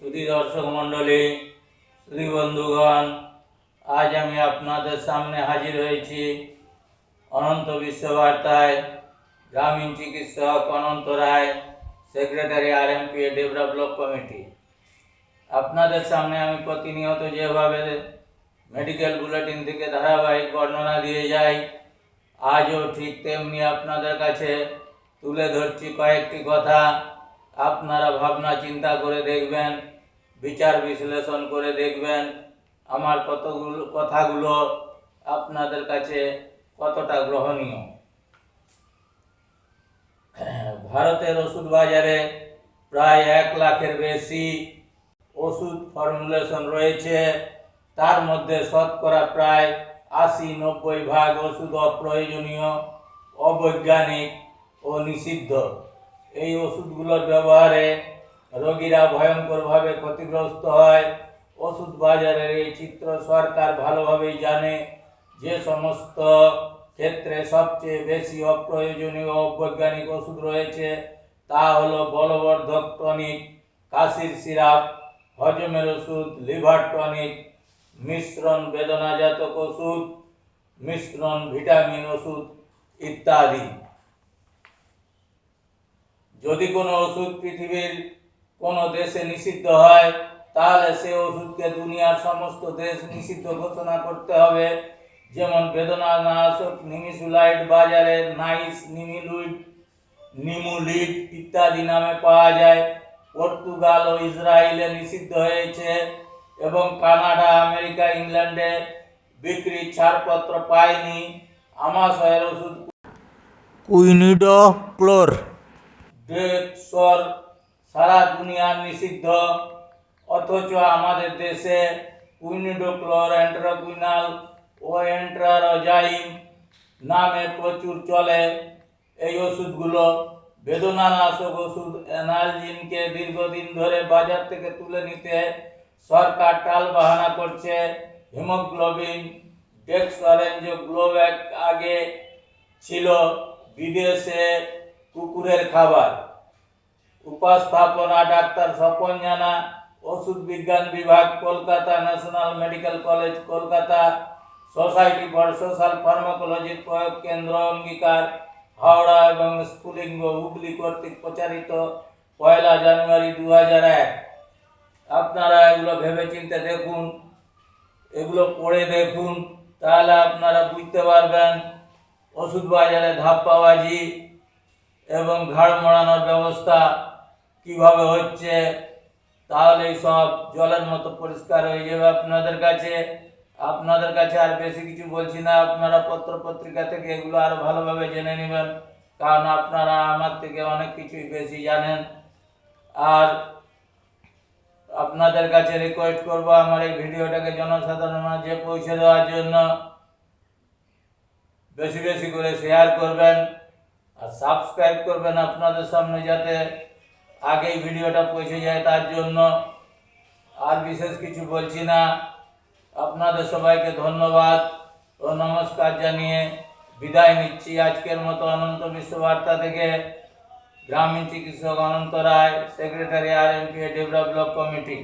সুধী দর্শক মণ্ডলী, সুধী বন্ধুগণ, আজ আমি আপনাদের সামনে হাজির হয়েছি অনন্ত বিশ্ববার্তায়, গ্রামীণ চিকিৎসক Ananta Roy, secretary R M P develop committee. আপনাদের সামনে আমি প্রতিনিয়ত যেভাবে মেডিকেল বুলেটিন থেকে ধারাবাহিক বর্ণনা দিয়ে যাই, আজও ঠিক তেমনি আপনাদের কাছে তুলে ধরছি কয়েকটি কথা। আপনারা ভাবনা চিন্তা করে দেখবেন, বিচার বিশ্লেষণ করে দেখবেন, আমার কতগুলো কথাগুলো আপনাদের কাছে কতটা গ্রহণীয়। ভারতের ওষুধ বাজারে প্রায় এক লাখের বেশি ওষুধ ফর্মুলেশন রয়েছে, তার মধ্যে শতকরা প্রায় আশি নব্বই ভাগ ওষুধ অপ্রয়োজনীয়, অবৈজ্ঞানিক ও নিষিদ্ধ। এই ওষুধগুলোর ব্যবহারে রোগীরা ভয়ঙ্করভাবে ক্ষতিগ্রস্ত হয়। ওষুধ বাজারের এই চিত্র সরকার ভালোভাবেই জানে যে সমস্ত ক্ষেত্রে সবচেয়ে বেশি অপ্রয়োজনীয় অবৈজ্ঞানিক ওষুধ রয়েছে তা হলো বলবর্ধক টনিক, কাশির সিরাপ, হজমের ওষুধ, লিভার টনিক, মিশ্রণ বেদনাজাতক ওষুধ, মিশ্রণ ভিটামিন ওষুধ ইত্যাদি। যদি কোনো ওষুধ পৃথিবীর কোনো দেশে নিষিদ্ধ হয়, তাহলে সে ওষুধকে দুনিয়ার সমস্ত দেশ নিষিদ্ধ ঘোষণা করতে হবে। যেমন বেদনানাশক নিমিসুলাইড বাজারে নাইস নিমিলুইড নিমুলিড ইত্যাদি নামে পাওয়া যায়। পর্তুগাল ও ইসরায়েলে নিষিদ্ধ হয়েছে এবং কানাডা, আমেরিকা, ইংল্যান্ডে বিক্রির ছাড়পত্র পায়নি। আমাশয়ের ওষুধ কুইনিডোক্লোর ডেক্সর সারা দুনিয়ার নিষিদ্ধ। অথচ আমাদের দেশে কুইনিডোক্লোর অ্যান্ট্রাকুইনাল ও অ্যান্ট্রারজাইম নামে প্রচুর চলে। এই ওষুধগুলো বেদনানাশক ওষুধ অ্যানালজিনকে দীর্ঘদিন ধরে বাজার থেকে তুলে নিতে সরকার টাল বাহানা করছে। হিমোগ্লোবিন ডেক্সরেঞ্জ গ্লোব্যাক আগে ছিল বিদেশে। কুকুরের খাবার। উপস্থাপনা ডাক্তার স্বপন জানা, ওষুধ বিজ্ঞান বিভাগ, Kolkata national medical college, Kolkata society for social ফার্মাকোলজির প্রয়োগ কেন্দ্র অঙ্গীকার। হাওড়া এবং স্ফুলিঙ্গ হুগলি কর্তৃক প্রচারিত পয়লা জানুয়ারি দু হাজার এক। আপনারা এগুলো ভেবেচিন্তে দেখুন, এগুলো পড়ে দেখুন, তাহলে আপনারা বুঝতে পারবেন, ওষুধ বাজারে ধাপ্পাবাজি এবং ঘাড় মোড়ানোর ব্যবস্থা কীভাবে হচ্ছে তাহলে সব জলের মতো পরিষ্কার হয়ে যাবে আপনাদের কাছে। আপনাদের কাছে আর বেশি কিছু বলছি না, আপনারা পত্র পত্রিকা থেকে এগুলো আরও ভালোভাবে জেনে নেবেন, কারণ আপনারা আমার থেকে অনেক কিছুই বেশি জানেন। আর আপনাদের কাছে রিকোয়েস্ট করব আমার এই ভিডিওটাকে জনসাধারণের মাঝে পৌঁছে দেওয়ার জন্য। বেশি বেশি করে শেয়ার করবেন। আর সাবস্ক্রাইব করবেন আপনাদের সামনে যাতে আগেই ভিডিওটা পৌঁছে যায়, তার জন্য আর বিশেষ কিছু বলছি না। আপনাদের সবাইকে ধন্যবাদ ও নমস্কার জানিয়ে বিদায় নিচ্ছি আজকের মতো অনন্ত বিশ্ববার্তা থেকে। গ্রামীণ চিকিৎসক Ananta Roy, secretary R M P develop committee.